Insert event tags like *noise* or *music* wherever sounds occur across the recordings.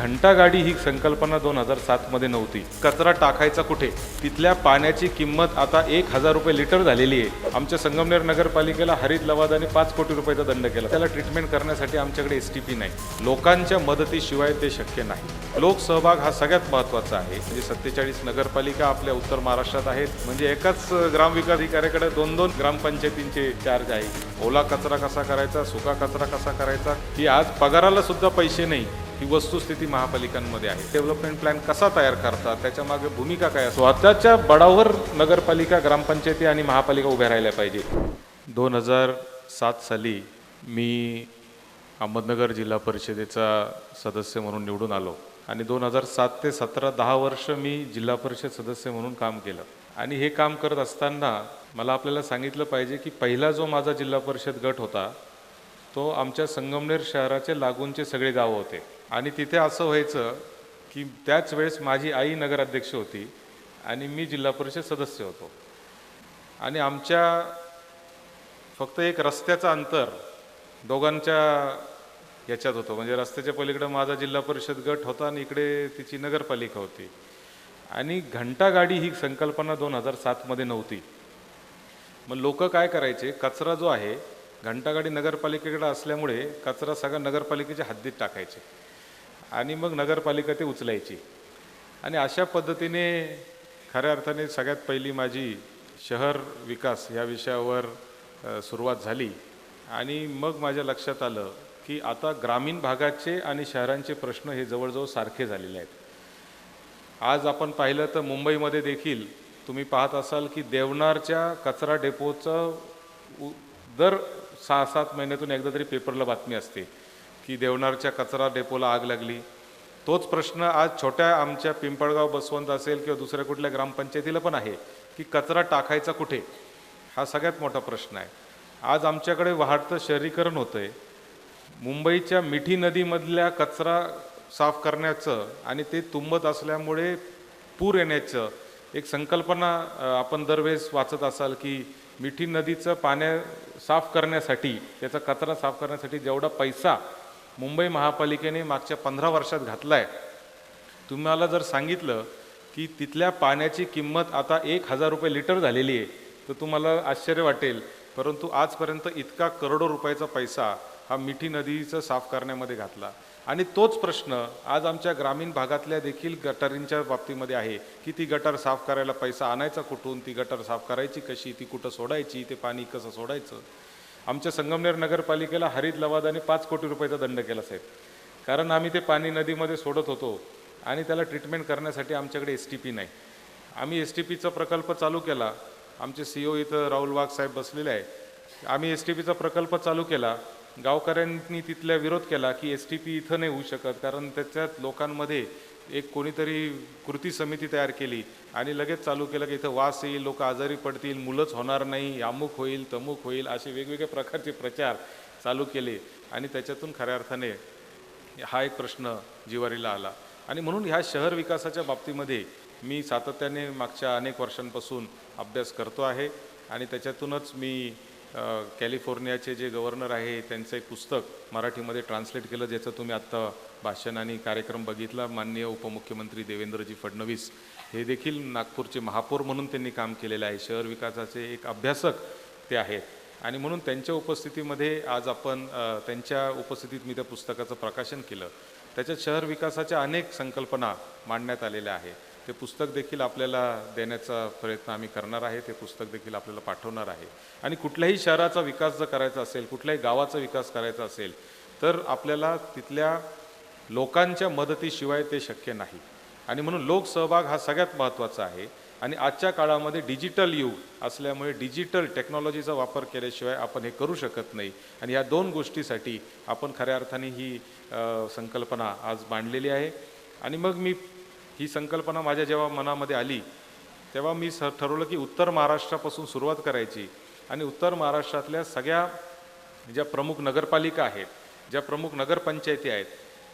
घंटागाडी ही संकल्पना दोन हजार सातमध्ये नव्हती. कचरा टाकायचा कुठे? तिथल्या पाण्याची किंमत आता एक हजार रुपये लिटर झालेली आहे. आमच्या संगमनेर नगरपालिकेला हरित लवादाने पाच कोटी रुपयाचा दंड केला. त्याला ट्रीटमेंट करण्यासाठी आमच्याकडे एस टी पी नाही. लोकांच्या मदतीशिवाय ते शक्य नाही. लोकसहभाग हा सगळ्यात महत्त्वाचा आहे. म्हणजे सत्तेचाळीस नगरपालिका आपल्या उत्तर महाराष्ट्रात आहेत. म्हणजे एकाच ग्रामविकास अधिकाऱ्याकडे दोन दोन ग्रामपंचायतींचे चार्ज आहे. ओला कचरा कसा करायचा? सुका कचरा कसा करायचा? की आज पगाराला सुद्धा पैसे नाही. ही वस्तुस्थिती महापालिकांमध्ये आहे. डेव्हलपमेंट प्लॅन कसा तयार करतात? त्याच्यामागे भूमिका काय स्वतःच्या बडावर नगरपालिका ग्रामपंचायती आणि महापालिका उभ्या राहिल्या पाहिजे. दोन हजार सात साली मी अहमदनगर जिल्हा परिषदेचा सदस्य म्हणून निवडून आलो. आणि दोन हजार सात ते सतरा दहा वर्ष मी जिल्हा परिषद सदस्य म्हणून काम केलं. आणि हे काम करत असताना मला आपल्याला सांगितलं पाहिजे की पहिला जो माझा जिल्हा परिषद गट होता तो आमच्या संगमनेर शहराचे लागूनचे सगळे गावं होते. आणि तिथे असं व्हायचं की त्याच वेळेस माझी आई नगराध्यक्ष होती आणि मी जिल्हा परिषद सदस्य होतो. आणि आमच्या फक्त एक रस्त्याचं अंतर दोघांच्या याच्यात होतं. म्हणजे रस्त्याच्या पलीकडं माझा जिल्हा परिषद गट होता आणि इकडे तिची नगरपालिका होती. आणि घंटागाडी ही संकल्पना दोन हजार सातमध्ये नव्हती. मग लोक काय करायचे? कचरा जो आहे घंटागाडी नगरपालिकेकडे असल्यामुळे कचरा सगळा नगरपालिकेच्या हद्दीत टाकायचे. आणि मग नगरपालिका ते उचलायची. आणि अशा पद्धतीने खऱ्या अर्थाने सगळ्यात पहिली माझी शहर विकास या विषयावर सुरुवात झाली. आणि मग माझ्या लक्षात आलं की आता ग्रामीण भागाचे आणि शहरांचे प्रश्न हे जवळजवळ सारखे झालेले आहेत. आज आपण पाहिलं तर मुंबईमध्ये देखील तुम्ही पाहत असाल की देवनारच्या कचरा डेपोचं उ- दर सहा सात महिन्यातून एकदा तरी पेपरला बातमी असते. की देवनारच्या कचरा डेपोला आग लागली. तोच प्रश्न आज छोट्या आमच्या पिंपळगाव बसवंत असेल किंवा दुसऱ्या कुठल्या ग्रामपंचायतीला पण आहे की कचरा टाकायचा कुठे? हा सगळ्यात मोठा प्रश्न आहे. आज आमच्याकडे वाढतं शहरीकरण होतं आहे मुंबईच्या मिठी नदीमधल्या कचरा साफ करण्याचं आणि ते तुंबत असल्यामुळे पूर येण्याचं एक संकल्पना आपण दरवेळेस वाचत असाल की मिठी नदीचं पाण्या साफ करण्यासाठी त्याचा कचरा साफ करण्यासाठी जेवढा पैसा मुंबई महापालिकेने मागच्या पंधरा वर्षात घातला आहे तुम्हाला जर सांगितलं की तिथल्या पाण्याची किंमत आता एक हजार रुपये लिटर झालेली आहे तर तुम्हाला आश्चर्य वाटेल. परंतु आजपर्यंत इतका करोडो रुपयाचा पैसा हा मिठी नदीचं साफ करण्यामध्ये घातला. आणि तोच प्रश्न आज आमच्या ग्रामीण भागातल्या देखील गटारींच्या बाबतीमध्ये आहे की ती गटार साफ करायला पैसा आणायचा कुठून ती गटार साफ करायची कशी ती कुठं सोडायची ते पाणी कसं सोडायचं? आमच्या संगमनेर नगरपालिकेला हरित लवादाने पाच कोटी रुपयाचा दंड केला साहेब. कारण आम्ही ते पाणी नदीमध्ये सोडत होतो आणि त्याला ट्रीटमेंट करण्यासाठी आमच्याकडे एस टी पी नाही. आम्ही एस टी पीचा प्रकल्प चालू केला. आमचे सी ओ इथं राहुल वाघ साहेब बसलेले आहे. आम्ही एस टी पीचा प्रकल्प चालू केला. गावकऱ्यांनी तिथल्या विरोध केला की एस टी पी इथं नाही होऊ शकत कारण त्याच्यात लोकांमध्ये एक कोणीतरी कृती समिती तयार केली आणि लगेच चालू केलं की इथं वास येईल लोक आजारी पडतील मुलंच होणार नाही अमुक होईल तमुक होईल असे वेगवेगळ्या *laughs* प्रकारचे प्रचार चालू केले. आणि त्याच्यातून खऱ्या अर्थाने हा एक प्रश्न जिवारीला आला. आणि म्हणून ह्या शहर विकासाच्या बाबतीमध्ये मी सातत्याने मागच्या अनेक वर्षांपासून अभ्यास करतो आहे आणि त्याच्यातूनच मी कॅलिफोर्नियाचे जे गव्हर्नर आहे त्यांचं एक पुस्तक मराठीमध्ये ट्रान्सलेट केलं ज्याचं तुम्ही आत्ता भाषण आणि कार्यक्रम बघितला माननीय उपमुख्यमंत्री देवेंद्रजी फडणवीस. हे देखील नागपूरचे महापौर म्हणून त्यांनी काम केलेलं आहे. शहर विकासाचे एक अभ्यासक ते आहेत. आणि म्हणून त्यांच्या उपस्थितीमध्ये आज आपण त्यांच्या उपस्थितीत मी त्या पुस्तकाचं प्रकाशन केलं. त्याच्यात शहर विकासाच्या अनेक संकल्पना मांडण्यात आलेल्या आहेत. ते पुस्तक देखील आपल्याला देण्याचा प्रयत्न आम्ही करणार आहे ते पुस्तक देखील आपल्याला पाठवणार आहे. आणि कुठल्याही शहराचा विकास जर करायचा असेल कुठल्याही गावाचा विकास करायचा असेल तर आपल्याला तिथल्या लोकांच्या मदतीशिवाय ते शक्य नाही. आणि म्हणून लोकसहभाग हा सगळ्यात महत्त्वाचा आहे. आणि आजच्या काळामध्ये डिजिटल युग असल्यामुळे डिजिटल टेक्नॉलॉजीचा वापर केल्याशिवाय आपण हे करू शकत नाही. आणि या दोन गोष्टीसाठी आपण खऱ्या अर्थाने ही संकल्पना आज मांडलेली आहे. आणि मग मी ही संकल्पना माझ्या जेव्हा मनामध्ये आली तेव्हा मी स ठरवलं की उत्तर महाराष्ट्रापासून सुरुवात करायची. आणि उत्तर महाराष्ट्रातल्या सगळ्या ज्या प्रमुख नगरपालिका आहेत ज्या प्रमुख नगरपंचायती आहेत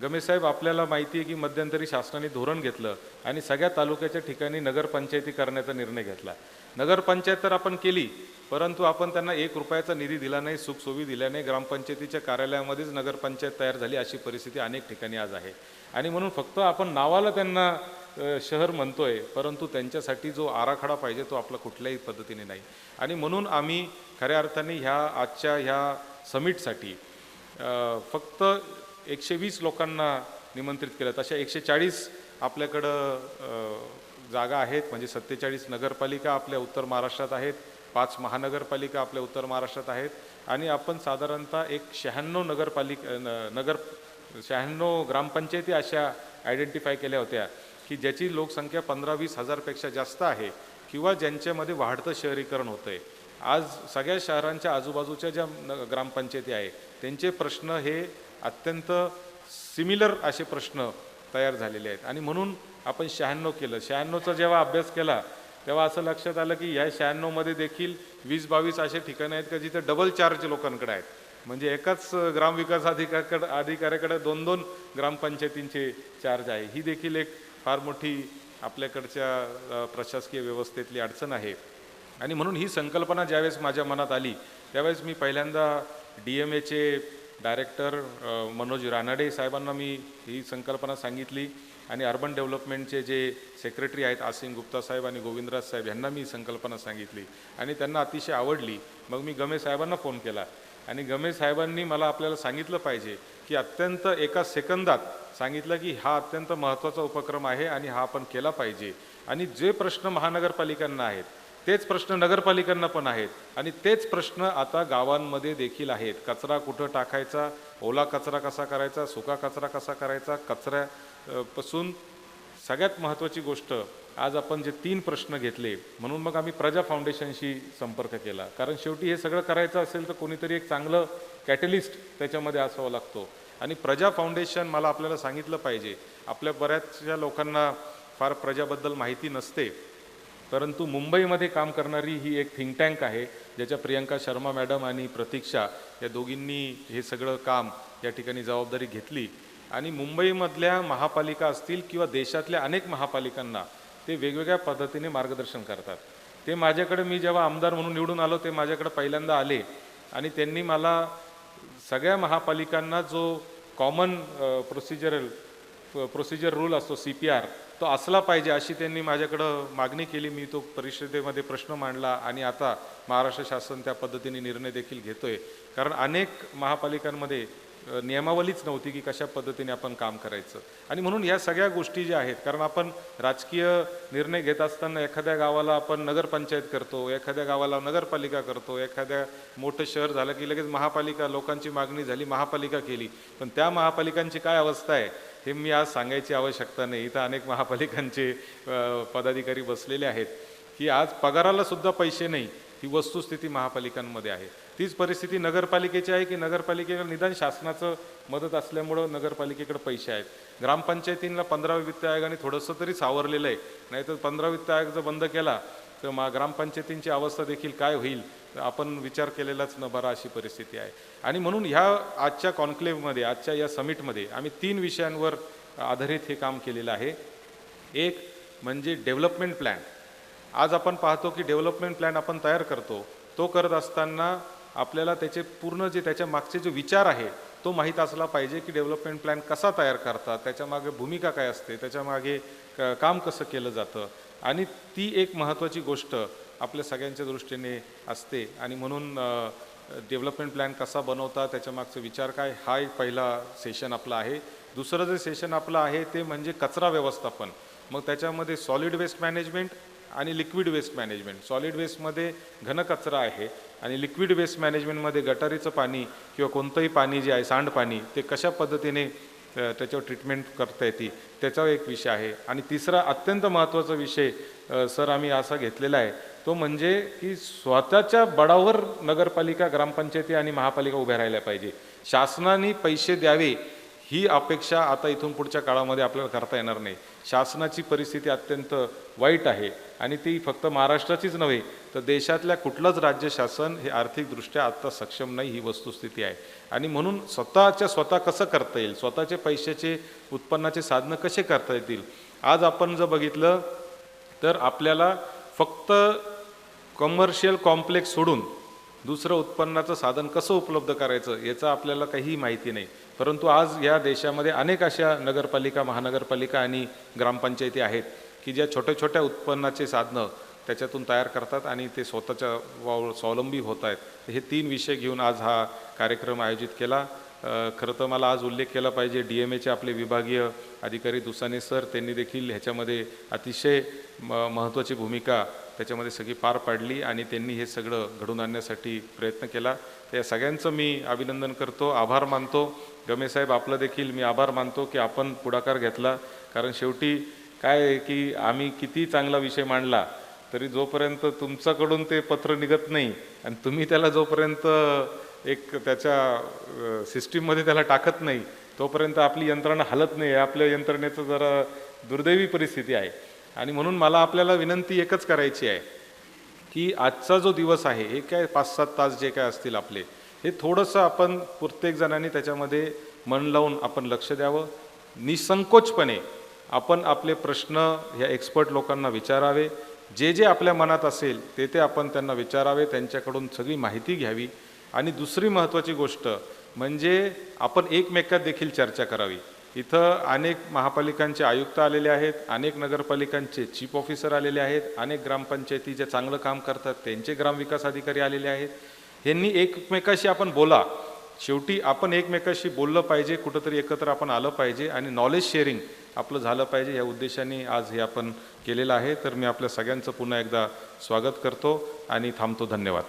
गमेशसाहेब आपल्याला माहिती आहे की मध्यंतरी शासनाने धोरण घेतलं आणि सगळ्या तालुक्याच्या ठिकाणी नगरपंचायती करण्याचा निर्णय घेतला. नगरपंचायत तर आपण केली परंतु आपण त्यांना एक रुपयाचा निधी दिला नाही सुखसोयी दिल्या नाही. ग्रामपंचायतीच्या कार्यालयामध्येच नगरपंचायत तयार झाली अशी परिस्थिती अनेक ठिकाणी आज आहे. आणि म्हणून फक्त आपण नावाला त्यांना शहर शहर म्हणतोय परंतु त्यांच्यासाठी जो आराखडा पाहिजे तो आपला कुठल्याही पद्धतीने नाही. आणि म्हणून आम्ही खऱ्या अर्थाने ह्या आजच्या ह्या समिटसाठी फक्त एकशे वीस लोकांना निमंत्रित केलं. तशा एकशे चाळीस आपल्याकडं जागा आहेत. म्हणजे सत्तेचाळीस नगरपालिका आपल्या उत्तर महाराष्ट्रात आहेत. पाच महानगरपालिका आपल्या उत्तर महाराष्ट्रात आहेत. आणि आपण साधारणतः एक शहाण्णव नगरपालिका न- नगर शहाण्णव ग्रामपंचायती अशा आयडेंटिफाय केल्या होत्या की ज्याची लोकसंख्या पंधरा वीस हजारपेक्षा जास्त आहे किंवा ज्यांच्यामध्ये वाढतं शहरीकरण होतं आहे आज सगळ्या शहरांच्या आजूबाजूच्या ज्या न ग्रामपंचायती आहे त्यांचे प्रश्न हे अत्यंत सिमिलर असे प्रश्न तयार झालेले आहेत. आणि म्हणून आपण शहाण्णव केलं. शहाण्णवचा जेव्हा अभ्यास केला तेव्हा असं लक्षात आलं की या शहाण्णवमध्ये देखील वीस बावीस असे ठिकाणं आहेत का जिथे डबल चार्ज लोकांकडे आहेत. म्हणजे एकाच ग्रामविकास अधिकाऱ्याकडे अधिकाऱ्याकडे दोन दोन ग्रामपंचायतींचे चार्ज आहे. ही देखील एक फार मोठी आपल्याकडच्या प्रशासकीय व्यवस्थेतली अडचण आहे. आणि म्हणून ही संकल्पना ज्यावेळेस माझ्या मनात आली त्यावेळेस मी पहिल्यांदा डी एम एचे डायरेक्टर मनोज रानडे साहेबांना मी ही संकल्पना सांगितली आणि अर्बन डेव्हलपमेंटचे जे सेक्रेटरी आहेत आसिम गुप्ता साहेब आणि गोविंदराज साहेब यांना मी संकल्पना सांगितली आणि त्यांना अतिशय आवडली. मग मी गमेश साहेबांना फोन केला आणि गमेश साहेबांनी मला आपल्याला सांगितलं पाहिजे की अत्यंत एका सेकंदात सांगितलं की हा अत्यंत महत्त्वाचा उपक्रम आहे आणि हा आपण केला पाहिजे. आणि जे प्रश्न महानगरपालिकांना आहेत तेच प्रश्न नगरपालिकांना पण आहेत. आणि तेच प्रश्न आता गावांमध्ये देखील आहेत. कचरा कुठं टाकायचा? ओला कचरा कसा करायचा? सुका कचरा कसा करायचा? कचऱ्यापासून सगळ्यात महत्त्वाची गोष्ट आज आपण जे तीन प्रश्न घेतले म्हणून मग आम्ही प्रजा फाउंडेशनशी संपर्क केला. कारण शेवटी हे सगळं करायचं असेल तर कोणीतरी एक चांगलं कॅटलिस्ट त्याच्यामध्ये असावं लागतो. आणि प्रजा फाउंडेशन मला आपल्याला सांगितलं पाहिजे. आपल्या बऱ्याचशा लोकांना फार प्रजाबद्दल माहिती नसते. परंतु मुंबईमध्ये काम करणारी ही एक थिंक टँक आहे ज्याच्या प्रियंका शर्मा मॅडम आणि प्रतीक्षा या दोघींनी हे सगळं काम या ठिकाणी जबाबदारी घेतली. आणि मुंबईमधल्या महापालिका असतील किंवा देशातल्या अनेक महापालिकांना ते वेगवेगळ्या पद्धतीने मार्गदर्शन करतात. ते माझ्याकडे मी जेव्हा आमदार म्हणून निवडून आलो ते माझ्याकडे पहिल्यांदा आले. आणि त्यांनी मला सगळ्या महापालिकांना जो कॉमन प्रोसिजरल प्रोसिजर रूल असतो सी पी आर तो असला पाहिजे अशी त्यांनी माझ्याकडं मागणी केली. मी तो परिषदेमध्ये प्रश्न मांडला आणि आता महाराष्ट्र शासन त्या पद्धतीने निर्णय देखील घेतोय. कारण अनेक महापालिकांमध्ये नियमावलीच नव्हती की कशा पद्धतीने आपण काम करायचं. आणि म्हणून या सगळ्या गोष्टी ज्या आहेत कारण आपण राजकीय निर्णय घेत असताना एखाद्या गावाला आपण नगरपंचायत करतो एखाद्या गावाला नगरपालिका करतो एखाद्या मोठं शहर झालं की लगेच महापालिका लोकांची मागणी झाली महापालिका केली. पण त्या महापालिकांची काय अवस्था आहे? हे मी आज सांगायची आवश्यकता नाही. इथं अनेक महापालिकांचे पदाधिकारी बसलेले आहेत. की आज पगाराला सुद्धा पैसे नाही. ही वस्तुस्थिती महापालिकांमध्ये आहे. तीच परिस्थिती नगरपालिकेची आहे की नगरपालिकेकडे निदान शासनाचं मदत असल्यामुळं नगरपालिकेकडे पैसे आहेत. ग्रामपंचायतींना पंधरा वित्त आयोगाने थोडंसं तरी सावरलेलं आहे. नाहीतर पंधरा वित्त आयोग जर बंद केला तर मा ग्रामपंचायतींची अवस्था देखील काय होईल आपण विचार केलेलाच न बरा अशी परिस्थिती आहे. आणि म्हणून ह्या आजच्या कॉन्क्लेव्हमध्ये आजच्या या समिटमध्ये आम्ही तीन विषयांवर आधारित हे काम केलेलं आहे. एक म्हणजे डेव्हलपमेंट प्लॅन. आज आपण पाहतो की डेव्हलपमेंट प्लॅन आपण तयार करतो तो करत असताना आपल्याला त्याचे पूर्ण जे त्याच्या मागचे जो विचार आहे तो माहीत असला पाहिजे की डेव्हलपमेंट प्लॅन कसा तयार करतात त्याच्यामागे भूमिका काय असते त्याच्यामागे क- काम कसं केलं जातं आणि ती एक महत्त्वाची गोष्ट आपल्या सगळ्यांच्या दृष्टीने असते. आणि म्हणून डेव्हलपमेंट प्लॅन कसा बनवता त्याच्यामागचा विचार काय हा एक पहिला सेशन आपला आहे. दुसरं जे सेशन आपलं आहे ते म्हणजे कचरा व्यवस्थापन. मग त्याच्यामध्ये सॉलिड वेस्ट मॅनेजमेंट आणि लिक्विड वेस्ट मॅनेजमेंट सॉलिड वेस्टमध्ये घनकचरा आहे आणि लिक्विड वेस्ट मॅनेजमेंटमध्ये गटारीचं पाणी किंवा कोणतंही पाणी जे आहे सांडपाणी ते कशा पद्धतीने त्याच्यावर ट्रीटमेंट करता येते त्याचा एक विषय आहे. आणि तिसरा अत्यंत महत्त्वाचा विषय सर आम्ही असा घेतलेला आहे. तो म्हणजे की स्वतःच्या बळावर नगरपालिका ग्रामपंचायती आणि महापालिका उभ्या राहिल्या पाहिजे. शासनाने पैसे द्यावे ही अपेक्षा आता इथून पुढच्या काळामध्ये आपल्याला करता येणार नाही. शासनाची परिस्थिती अत्यंत वाईट आहे आणि ती फक्त महाराष्ट्राचीच नव्हे तर देशातल्या कुठलंच राज्य शासन हे आर्थिकदृष्ट्या आत्ता सक्षम नाही ही वस्तुस्थिती आहे. आणि म्हणून स्वतःच्या स्वतः कसं करता येईल? स्वतःचे पैशाचे उत्पन्नाचे साधनं कसे करता येतील? आज आपण जर बघितलं तर आपल्याला फक्त कमर्शियल कॉम्प्लेक्स सोडून दुसरं उत्पन्नाचं साधन कसं उपलब्ध करायचं याचं आपल्याला काहीही माहिती नाही. परंतु आज या देशामध्ये अनेक अशा नगरपालिका महानगरपालिका आणि ग्रामपंचायती आहेत की ज्या छोट्या छोट्या उत्पन्नाचे साधनं त्याच्यातून तयार करतात आणि ते स्वतःच्या वाव स्वावलंबी होत आहेत. हे तीन विषय घेऊन आज हा कार्यक्रम आयोजित केला. खरं तर मला आज उल्लेख केला पाहिजे. डी एम एचे आपले विभागीय अधिकारी दुसाने सर त्यांनी देखील ह्याच्यामध्ये अतिशय म महत्त्वाची भूमिका त्याच्यामध्ये सगळी पार पाडली आणि त्यांनी हे सगळं घडून आणण्यासाठी प्रयत्न केला. तर या सगळ्यांचं मी अभिनंदन करतो आभार मानतो. गमेसाहेब आपलं देखील मी आभार मानतो की आपण पुढाकार घेतला. कारण शेवटी काय आहे की आम्ही किती चांगला विषय मांडला तरी जोपर्यंत तुमच्याकडून ते पत्र निघत नाही आणि तुम्ही त्याला जोपर्यंत एक त्याच्या सिस्टीममध्ये त्याला टाकत नाही तोपर्यंत आपली यंत्रणा हलत नाही. आपल्या यंत्रणेचं जरा दुर्दैवी परिस्थिती आहे. आणि म्हणून मला आपल्याला विनंती एकच करायची आहे की आजचा जो दिवस आहे हे काय पाच सात तास जे काय असतील आपले हे थोडंसं आपण प्रत्येक जणांनी त्याच्यामध्ये मन लावून आपण लक्ष द्यावं. निसंकोचपणे आपण आपले प्रश्न ह्या एक्सपर्ट लोकांना विचारावे. जे जे आपल्या मनात असेल ते ते आपण त्यांना विचारावे त्यांच्याकडून सगळी माहिती घ्यावी. आणि दुसरी महत्त्वाची गोष्ट म्हणजे आपण एकमेकात देखील चर्चा करावी. इथं अनेक महापालिकांचे आयुक्त आलेले आहेत अनेक नगरपालिकांचे चीफ ऑफिसर आलेले आहेत अनेक ग्रामपंचायती जे चांगलं काम करतात त्यांचे ग्रामविकास अधिकारी आलेले आहेत. यांनी एकमेकाशी आपण बोला. शेवटी आपण एकमेकाशी बोललं पाहिजे कुठंतरी एकत्र आपण आलं पाहिजे आणि नॉलेज शेअरिंग आपलं झालं पाहिजे या उद्देशाने आज हे आपण केलेलं आहे. तर मी आपल्या सगळ्यांचं पुन्हा एकदा स्वागत करतो आणि थांबतो. धन्यवाद.